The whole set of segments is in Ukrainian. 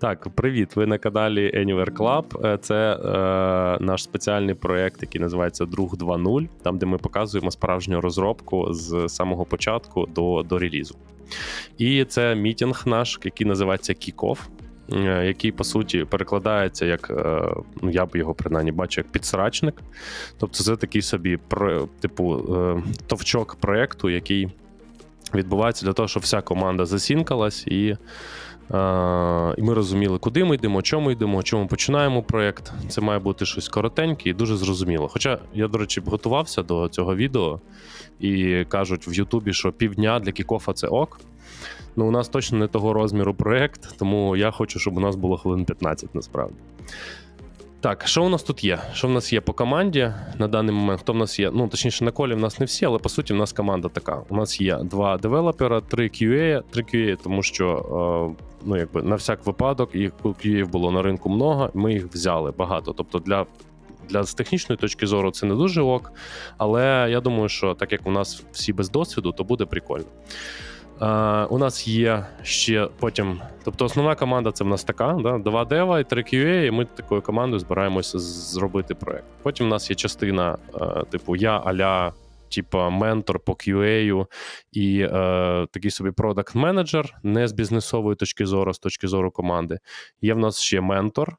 Так, привіт. Ви на каналі Anywhere Club. Е, Це е, наш спеціальний проект, який називається Друг 2.0, там де ми показуємо справжню розробку з самого початку до, до релізу. І це мітінг наш, який називається Kickoff, е, який по суті перекладається як е, ну я б його принаймні бачу як підсрачник. Тобто, це такий собі про- типу товчок проекту, який відбувається для того, щоб вся команда засінкалась і. Е, і ми розуміли, куди ми йдемо, чому йдемо, чому починаємо проєкт. Це має бути щось коротеньке і дуже зрозуміло. Хоча я, до речі, готувався до цього відео і кажуть в Ютубі, що півдня для кікофа це ок. Ну, у нас точно не того розміру проєкт, тому я хочу, щоб у нас було хвилин 15 насправді. Так, що у нас тут є? Що в нас є по команді на даний момент? Хто в нас є? Ну, точніше, на колі в нас не всі, але по суті, в нас команда така. У нас є два девелопера, три QA, три QA, тому що е, ну, якби на всяк випадок, і QA було на ринку много, ми їх взяли багато. Тобто для. Для з технічної точки зору це не дуже ок, але я думаю, що так як у нас всі без досвіду, то буде прикольно. Е, у нас є ще потім. Тобто, основна команда це в нас така: да? два дева і три QA, і ми такою командою збираємося зробити проект. Потім у нас є частина, е, типу, я аля. Типа ментор по QA і е, такий собі продакт менеджер не з бізнесової точки зору, з точки зору команди. Є в нас ще ментор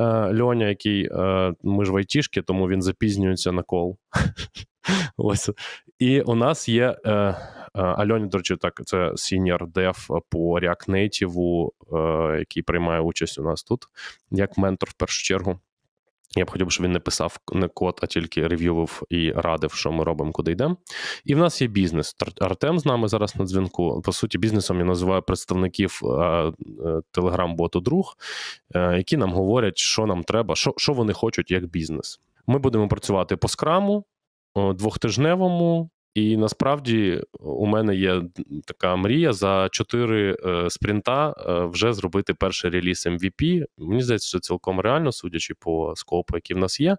е, Льоня, який е, ми ж в айтішки, тому він запізнюється на кол. Ось. І у нас є е, е, Альоні, до речі, так, це senior dev по React Native, е, який приймає участь у нас тут, як ментор в першу чергу. Я б хотів, щоб він не писав не код, а тільки рев'ював і радив, що ми робимо, куди йдемо. І в нас є бізнес. Артем з нами зараз на дзвінку. По суті, бізнесом я називаю представників телеграм-боту друг, е, які нам говорять, що нам треба, що, що вони хочуть як бізнес. Ми будемо працювати по скраму, двохтижневому. І насправді у мене є така мрія за чотири е, спринта е, вже зробити перший реліз MVP. Мені здається, що цілком реально, судячи по скопу, який в нас є.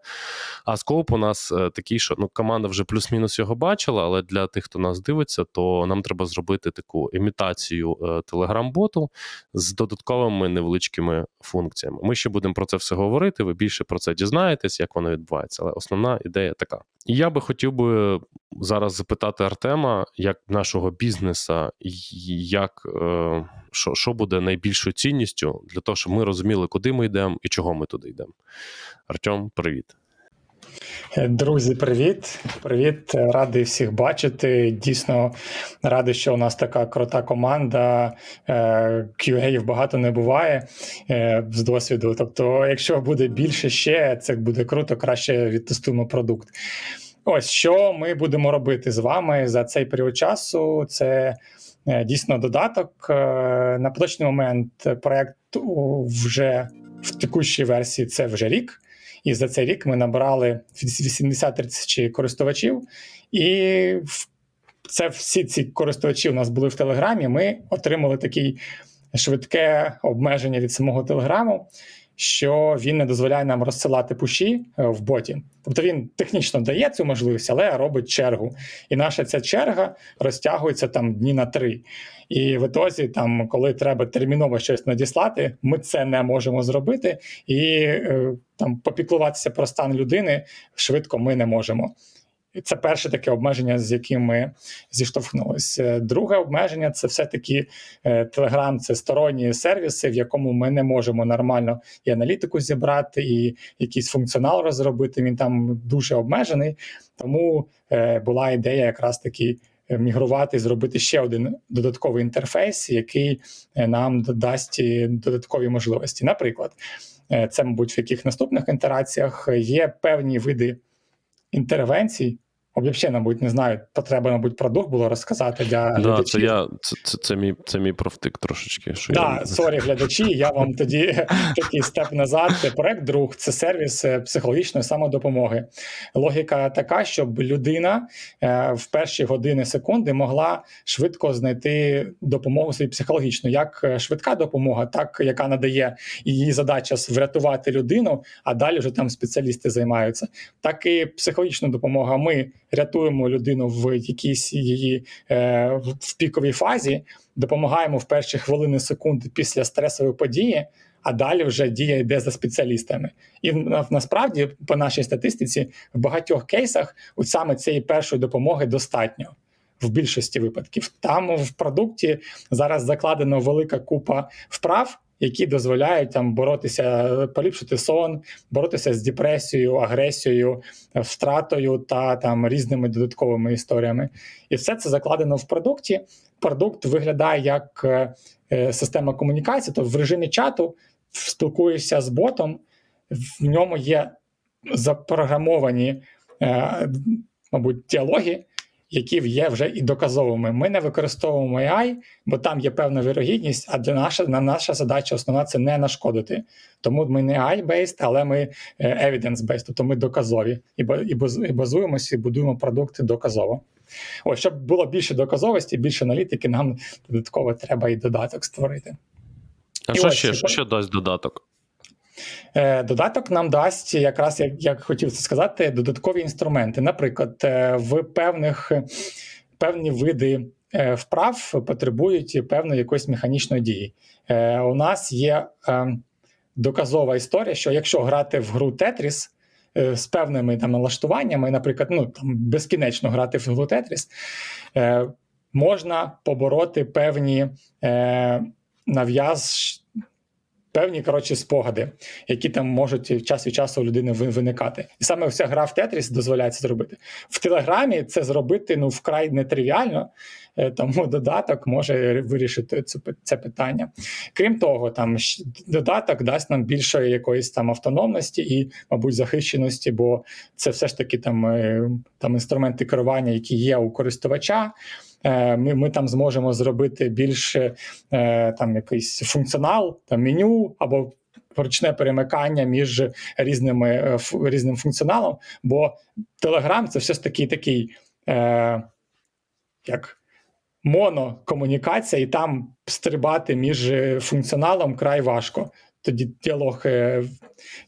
А скоп у нас е, такий, що ну, команда вже плюс-мінус його бачила, але для тих, хто нас дивиться, то нам треба зробити таку імітацію е, телеграм-боту з додатковими невеличкими функціями. Ми ще будемо про це все говорити. Ви більше про це дізнаєтесь, як воно відбувається. Але основна ідея така. І я би хотів би зараз запитати Артема, як нашого бізнеса, як е, що, що буде найбільшою цінністю для того, щоб ми розуміли, куди ми йдемо і чого ми туди йдемо. Артем, привіт. Друзі, привіт! Привіт, радий всіх бачити. Дійсно радий, що у нас така крута команда. Е, QA багато не буває е, з досвіду. Тобто, якщо буде більше ще, це буде круто, краще відтестуємо продукт. Ось що ми будемо робити з вами за цей період часу. Це е, дійсно додаток. Е, На поточний момент проект вже в текущій версії це вже рік. І за цей рік ми набрали 80 тисяч користувачів, і це всі ці користувачі у нас були в Телеграмі. Ми отримали таке швидке обмеження від самого Телеграму, що він не дозволяє нам розсилати пуші е, в боті. Тобто він технічно дає цю можливість, але робить чергу. І наша ця черга розтягується там дні на три. І в ітозі, там, коли треба терміново щось надіслати, ми це не можемо зробити, і е, там попіклуватися про стан людини швидко ми не можемо. Це перше таке обмеження, з яким ми зіштовхнулися. Друге обмеження це все-таки е, Telegram, це сторонні сервіси, в якому ми не можемо нормально і аналітику зібрати, і якийсь функціонал розробити. Він там дуже обмежений. Тому е, була ідея якраз таки е, мігрувати, зробити ще один додатковий інтерфейс, який нам додасть додаткові можливості. Наприклад, це, мабуть, в яких наступних інтераціях є певні види інтервенцій. Взагалі, мабуть, не знаю, потреба, мабуть, про дух було розказати для Да, глядачів. це я це, це, це мій це мій профтик трошечки. Що Да, я... сорі, глядачі. Я вам тоді такий степ назад. Проект друг це сервіс е, психологічної самодопомоги. Логіка така, щоб людина е, в перші години секунди могла швидко знайти допомогу собі психологічну, як е, швидка допомога, так яка надає її задача врятувати людину, а далі вже там спеціалісти займаються. Так і психологічна допомога. Ми рятуємо людину в якійсь її е, в- піковій фазі допомагаємо в перші хвилини секунди після стресової події. а далі вже дія йде за спеціалістами. І насправді, по нашій статистиці, в багатьох кейсах от саме цієї першої допомоги достатньо. В більшості випадків там в продукті зараз закладена велика купа вправ, які дозволяють там боротися, поліпшити сон, боротися з депресією, агресією, втратою та там різними додатковими історіями. І все це закладено в продукті. Продукт виглядає як е, е, система комунікації, то в режимі чату спілкуєшся з ботом, в ньому є запрограмовані, е, мабуть, діалоги, які є вже і доказовими. Ми не використовуємо AI, бо там є певна вірогідність, а для наша, на наша задача основна це не нашкодити. Тому ми не AI-based, але ми е, evidence-based, тобто ми доказові і, ба- і, баз- і базуємося і будуємо продукти доказово. Ось, щоб було більше доказовості, більше аналітики, нам додатково треба і додаток створити. А І що ось, ще? Що ще дасть додаток? Е, Додаток нам дасть, якраз як, як хотів це сказати, додаткові інструменти. Наприклад, е, в певних певні види е, вправ потребують певної якоїсь механічної дії. У нас є доказова історія, що якщо грати в гру е, з певними там налаштуваннями, наприклад, ну там безкінечно грати в гру Tetris, е, можна побороти певні е, нав'яз. Певні коротше спогади, які там можуть час від часу у людини виникати, і саме вся гра в Тетріс дозволяє це зробити в Телеграмі. Це зробити ну вкрай нетривіально, е, тому додаток може вирішити це, питання. Крім того, там додаток дасть нам більше якоїсь там автономності і, мабуть, захищеності, бо це все ж таки там, е, там інструменти керування, які є у користувача. Е, Ми, ми там зможемо зробити більше е, там якийсь функціонал, там меню або ручне перемикання між різними е, різним функціоналом. Бо Telegram це все ж таки такий е, як монокомунікація, і там стрибати між функціоналом край важко. Тоді діалог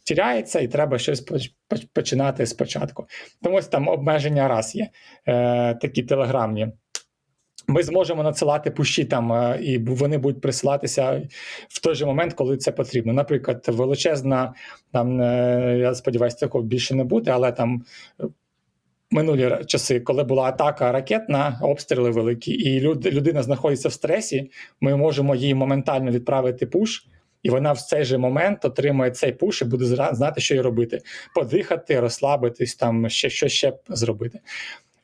тіряється, і треба щось поч- поч- починати спочатку. Тому ось там обмеження раз є е, такі телеграмні. Ми зможемо надсилати пущі там, е, і вони будуть присилатися в той же момент, коли це потрібно. Наприклад, величезна там, е, я сподіваюся, такого більше не буде, але там. е, Минулі часи, коли була атака ракетна, обстріли великі, і люд, людина знаходиться в стресі, ми можемо їй моментально відправити пуш, і вона в цей же момент отримує цей пуш і буде знати, що їй робити: подихати, розслабитись, там ще що ще зробити.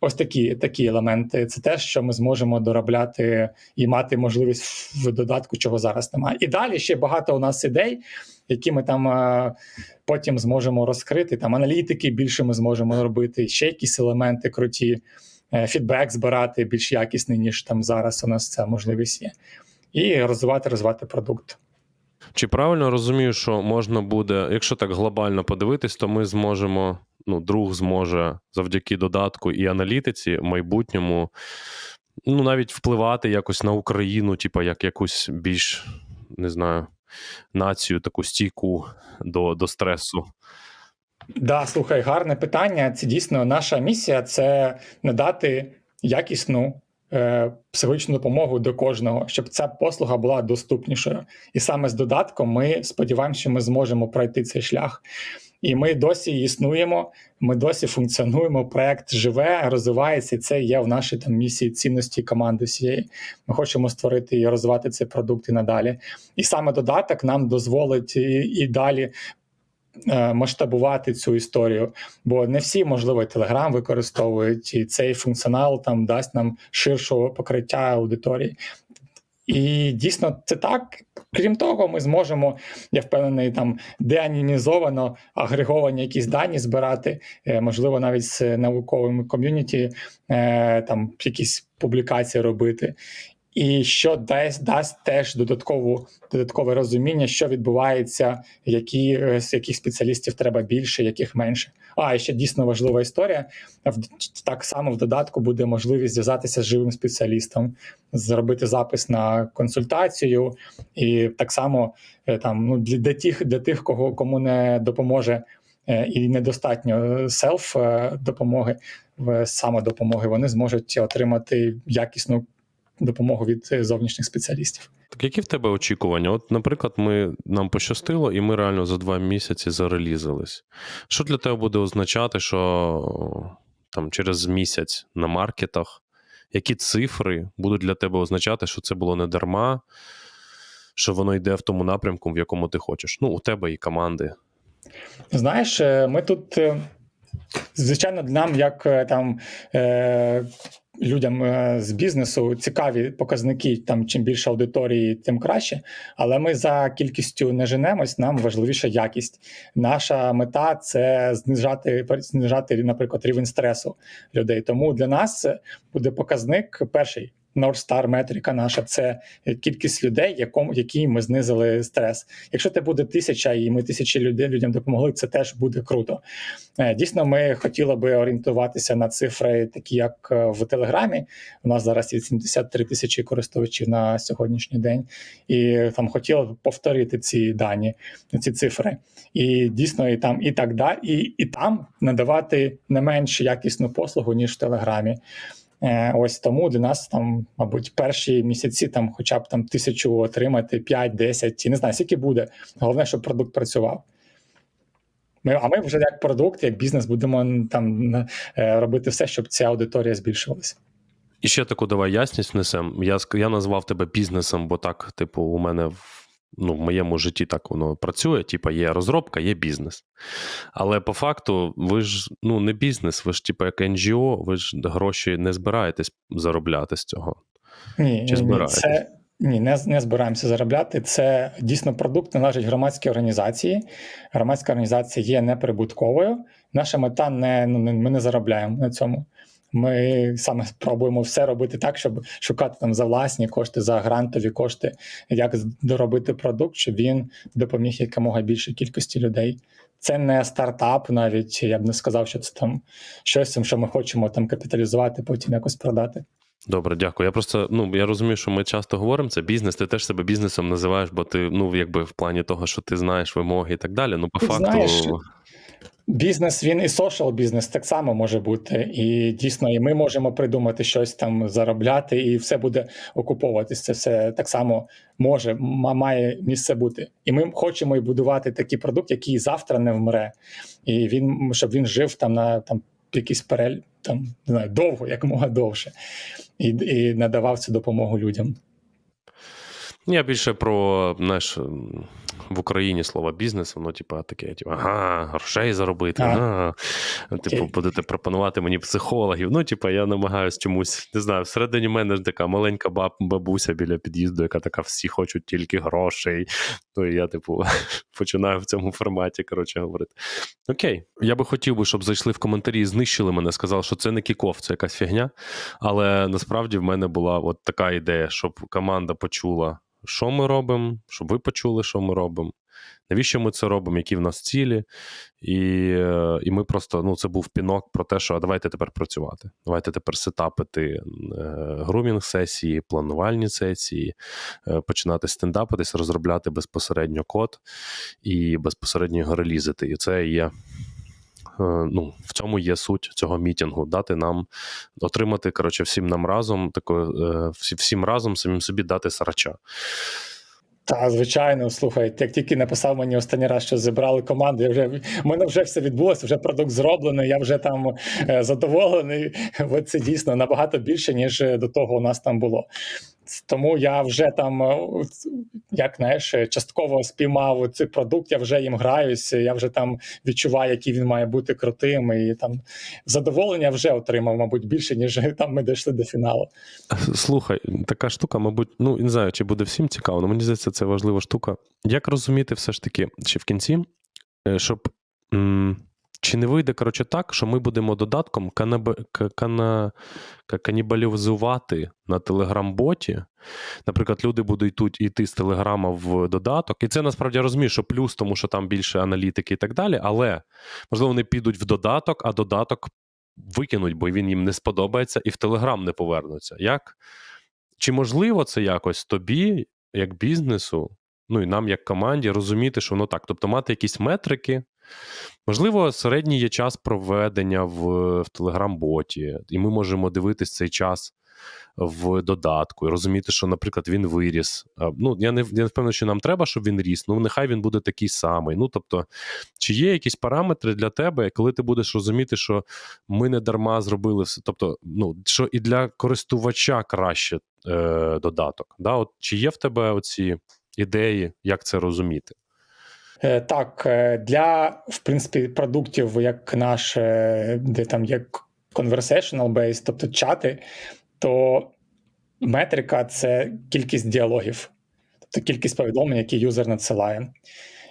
Ось такі, такі елементи. Це те, що ми зможемо доробляти і мати можливість в додатку, чого зараз немає. І далі ще багато у нас ідей, які ми там е, потім зможемо розкрити. Там аналітики більше ми зможемо робити, ще якісь елементи круті, е, фідбек збирати більш якісний, ніж там зараз у нас ця можливість є. І розвивати, розвивати продукт. Чи правильно розумію, що можна буде, якщо так глобально подивитись, то ми зможемо, ну, друг зможе завдяки додатку і аналітиці в майбутньому ну, навіть впливати якось на Україну, типу, як якусь більш, не знаю, націю, таку стійку до, до стресу. Да, слухай, гарне питання. Це дійсно наша місія це надати якісну е, психологічну допомогу до кожного, щоб ця послуга була доступнішою. І саме з додатком ми сподіваємося, що ми зможемо пройти цей шлях. І ми досі існуємо, ми досі функціонуємо. Проект живе, розвивається, і це є в нашій там місії цінності команди всієї. Ми хочемо створити і розвивати цей продукт і надалі. І саме додаток нам дозволить і, і далі е, масштабувати цю історію, бо не всі, можливо, Telegram використовують, і цей функціонал там дасть нам ширшого покриття аудиторії. І дійсно це так. Крім того, ми зможемо, я впевнений, там деанімізовано агреговані якісь дані збирати, е, можливо, навіть з науковими ком'юніті, е, там якісь публікації робити. І що дасть дасть теж додаткову додаткове розуміння, що відбувається, які е, з яких спеціалістів треба більше, яких менше. А і ще дійсно важлива історія. Так само в додатку буде можливість зв'язатися з живим спеціалістом, зробити запис на консультацію, і так само е, там ну для, для тих, для тих, кого кому не допоможе. е, І недостатньо селф допомоги в самодопомоги, вони зможуть отримати якісну допомогу від е, зовнішніх спеціалістів. Так які в тебе очікування? От, наприклад, ми нам пощастило, і ми реально за два місяці зарелізились. Що для тебе буде означати, що там через місяць на маркетах, які цифри будуть для тебе означати, що це було не дарма, що воно йде в тому напрямку, в якому ти хочеш? Ну, у тебе і команди. Знаєш, е, ми тут, е, звичайно, нам, як е, там е, людям е, з бізнесу, цікаві показники. Там чим більше аудиторії, тим краще. Але ми за кількістю не женемось, нам важливіша якість. Наша мета це знижати, знижати, наприклад, рівень стресу людей. Тому для нас буде показник перший. North Star метрика наша це кількість людей, якому які ми знизили стрес. Якщо це буде тисяча, і ми тисячі людей людям допомогли, це теж буде круто. Е, Дійсно, ми хотіли би орієнтуватися на цифри, такі як е, в Телеграмі. У нас зараз є 73 тисячі користувачів на сьогоднішній день, і там хотіли б повторити ці дані, ці цифри. І дійсно, і там, і так далі, і, і там надавати не менш якісну послугу ніж в Телеграмі. Е, Ось тому для нас там, мабуть, перші місяці там, хоча б там тисячу отримати, 5-10, і не знаю, скільки буде. Головне, щоб продукт працював. Ми, а ми вже як продукт, як бізнес, будемо там е, робити все, щоб ця аудиторія збільшувалася. І ще таку давай ясність внесем. Я, я назвав тебе бізнесом, бо так, типу, у мене ну, в моєму житті так воно працює. Типу, є розробка, є бізнес. Але по факту, ви ж ну, не бізнес, ви ж, типу, як NGO, ви ж гроші не збираєтесь заробляти з цього. Ні, Чи ні, це ні, не, не збираємося заробляти. Це дійсно продукт належить громадській організації. Громадська організація є неприбутковою. Наша мета не ну не- ми не заробляємо на цьому. Ми саме спробуємо все робити так, щоб шукати там за власні кошти, за грантові кошти, як доробити продукт, щоб він допоміг якомога більшій кількості людей. Це не стартап, навіть я б не сказав, що це там щось, що ми хочемо там капіталізувати, потім якось продати. Добре, дякую. Я просто ну я розумію, що ми часто говоримо це бізнес. Ти теж себе бізнесом називаєш, бо ти ну якби в плані того, що ти знаєш вимоги і так далі. Ну, по Ти факту, знаєш, Бізнес він і social бізнес так само може бути. І дійсно, і ми можемо придумати щось там заробляти, і все буде окуповуватись. Це все так само може, має місце бути. І ми хочемо і будувати такий продукт, який завтра не вмре, і він щоб він жив там на там якийсь перель, там не знаю, довго, якомога довше, і, і надавав цю допомогу людям. Я більше про знаєш, м, в Україні слово бізнес, воно типу, таке, типу, ага, грошей заробити, Ага. ага. Типу, будете пропонувати мені психологів. Ну, типу, я намагаюсь чомусь, не знаю, всередині мене ж така маленька баб, бабуся біля під'їзду, яка така, всі хочуть тільки грошей. Ну, і я, типу, починаю в цьому форматі, коротше, говорити. Окей, я би хотів би, щоб зайшли в коментарі і знищили мене, сказали, що це не кіков, це якась фігня. Але насправді в мене була от така ідея, щоб команда почула, що ми робимо, щоб ви почули, що ми робимо. Навіщо ми це робимо, які в нас цілі, і е, і ми просто ну, це був пінок про те, що а давайте тепер працювати. Давайте тепер сетапити е, грумінг сесії, планувальні сесії, е, починати стендапитись, розробляти безпосередньо код і безпосередньо його релізити. І це є. Е, Ну, в цьому є суть цього мітінгу. Дати нам отримати, коротше, всім нам разом, тако, е, всім разом самим собі дати срача. Та, звичайно, слухай, як тільки написав мені останній раз, що зібрали команду, я вже в мене вже все відбулося, вже продукт зроблений, я вже там е, задоволений. Це дійсно набагато більше, ніж до того у нас там було. Тому я вже там, е, як знаєш, частково спіймав цей продукт, я вже їм граюсь, я вже там відчуваю, який він має бути крутим, і там задоволення вже отримав, мабуть, більше, ніж там ми дійшли до фіналу. Слухай, така штука, мабуть, ну не знаю, чи буде всім цікаво, але мені здається, це важлива штука. Як розуміти все ж таки, чи в кінці, е, щоб. Чи не вийде, коротше, так, що ми будемо додатком канібалізувати на телеграм-боті? Наприклад, люди будуть тут йти з телеграма в додаток, і це насправді я розумію, що плюс, тому що там більше аналітики і так далі, але можливо вони підуть в додаток, а додаток викинуть, бо він їм не сподобається, і в телеграм не повернуться. Як? Чи можливо це якось тобі, як бізнесу, ну і нам, як команді, розуміти, що воно так, тобто мати якісь метрики. Можливо, середній є час проведення в, в Телеграм-боті, і ми можемо дивитись цей час в додатку, і розуміти, що, наприклад, він виріс. Ну, я не, я не впевнений, що нам треба, щоб він ріс. Ну, нехай він буде такий самий. Ну, тобто, чи є якісь параметри для тебе, коли ти будеш розуміти, що ми не дарма зробили все. Тобто, ну, що і для користувача краще е, додаток. Да? От, чи є в тебе оці ідеї, як це розуміти? Е, Так, е, для в принципі продуктів, як наш, е, де там є conversational based, тобто чати, то метрика це кількість діалогів, тобто кількість повідомлень, які юзер надсилає.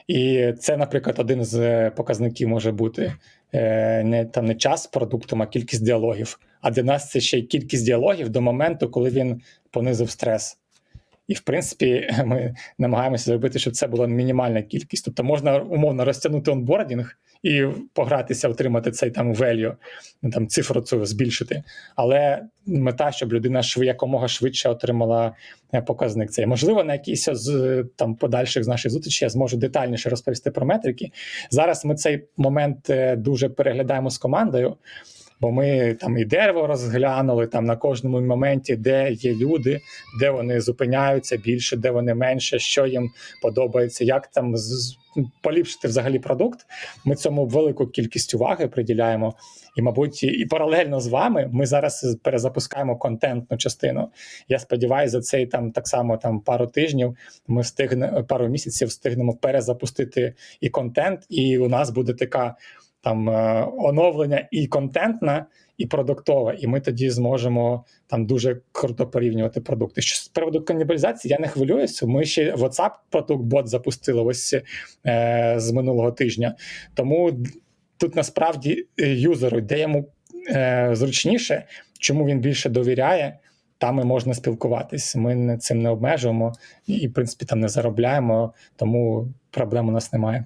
І це, наприклад, один з показників може бути не там не час продуктом, а кількість діалогів. А для нас це ще й кількість діалогів до моменту, коли він понизив стрес. І, в принципі, ми намагаємося зробити, щоб це була мінімальна кількість. Тобто можна умовно розтягнути онбордінг і погратися, отримати цей там value, ну, там цифру цю збільшити. Але мета, щоб людина якомога швидше отримала е, показник цей. Можливо, на якійсь з там подальших з наших зустрічей я зможу детальніше розповісти про метрики. Зараз ми цей момент е, дуже переглядаємо з командою. Бо ми там і дерево розглянули там на кожному моменті, де є люди, де вони зупиняються більше, де вони менше, що їм подобається, як там поліпшити взагалі продукт. Ми цьому велику кількість уваги приділяємо. І, мабуть, і паралельно з вами ми зараз перезапускаємо контентну частину. Я сподіваюся, за цей там так само там пару тижнів ми встигнемо пару місяців встигнемо перезапустити і контент, і у нас буде така там е, оновлення і контентна, і продуктова, і ми тоді зможемо там дуже круто порівнювати продукти. Що з приводу канібалізації, я не хвилююся. Ми ще WhatsApp продукт бот запустили ось е, з минулого тижня. Тому тут насправді е, юзеру, де йому е, зручніше, чому він більше довіряє. Там і можна спілкуватись. Ми цим не обмежуємо і, в принципі, там не заробляємо, тому проблем у нас немає.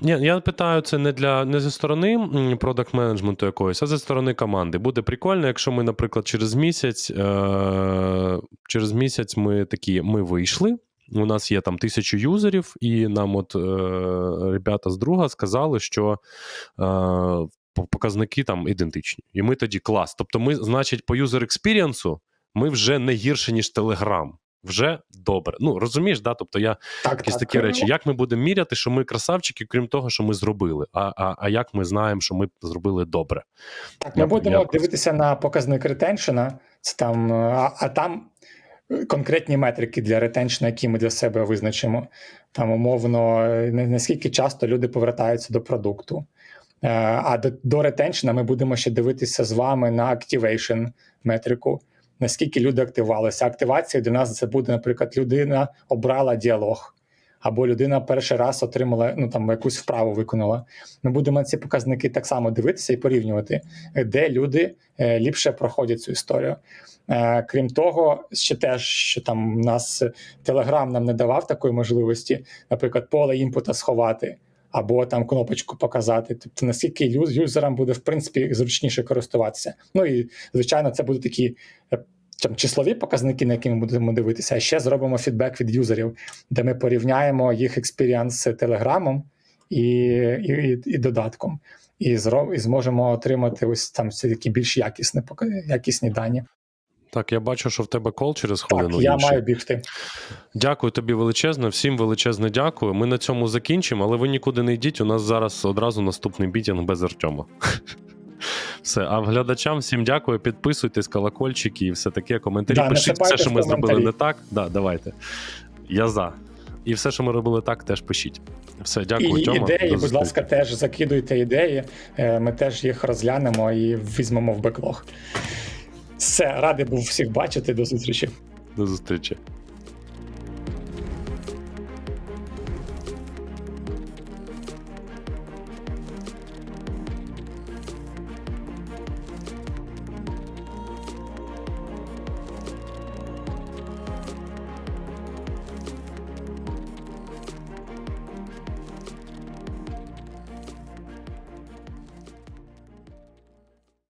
Ні, я питаю це не для не зі сторони продакт менеджменту якоїсь, а зі сторони команди. Буде прикольно, якщо ми, наприклад, через місяць, е- через місяць ми такі ми вийшли. У нас є там тисячу юзерів, і нам, от е- ребята з друга сказали, що е- показники там ідентичні. І ми тоді клас. Тобто, ми, значить, по юзер експірієнсу ми вже не гірше, ніж Telegram. Вже добре. Ну розумієш, да? Тобто я Так, якісь так. такі речі. Як ми будемо міряти, що ми красавчики, крім того, що ми зробили? А, а, а як ми знаємо, що ми зробили добре? Так, ми Я- будемо я- дивитися на показник ретеншена, це там, а, а там конкретні метрики для ретеншена, які ми для себе визначимо. Там умовно, е, наскільки часто люди повертаються до продукту. Е, А до, до ретеншена ми будемо ще дивитися з вами на activation метрику. Наскільки люди активувалися. Активація для нас це буде, наприклад, людина обрала діалог, або людина перший раз отримала ну там якусь вправу виконала. Ми будемо ці показники так само дивитися і порівнювати, де люди е, ліпше проходять цю історію. Е, Крім того, ще теж що там у нас Telegram нам не давав такої можливості, наприклад, поле імпута сховати. Або там кнопочку показати, тобто наскільки юзерам буде в принципі зручніше користуватися. Ну і звичайно, це будуть такі е, там, числові показники, на які ми будемо дивитися. А ще зробимо фідбек від юзерів, де ми порівняємо їх експіріанс з телеграмом і, і, і додатком, і, зро, і зможемо отримати ось там все такі більш якісні, якісні дані. Так, я бачу, що в тебе кол через Так, хвилину. я інший. маю бігти. Дякую тобі величезно, всім величезне дякую. Ми на цьому закінчимо, але ви нікуди не йдіть. У нас зараз одразу наступний бітінг без Артема. Все, а глядачам всім дякую. Підписуйтесь, колокольчики і все таке. Коментарі. Да, Пишіть все, що ми зробили не так. Да, давайте. Я за. І все, що ми робили так, теж пишіть. Все, дякую, і Тьома. ідеї, До будь ласка, теж закидуйте ідеї. Е, Ми теж їх розглянемо і візьмемо в беклог. Все, радий був всіх бачити. До зустрічі. До зустрічі.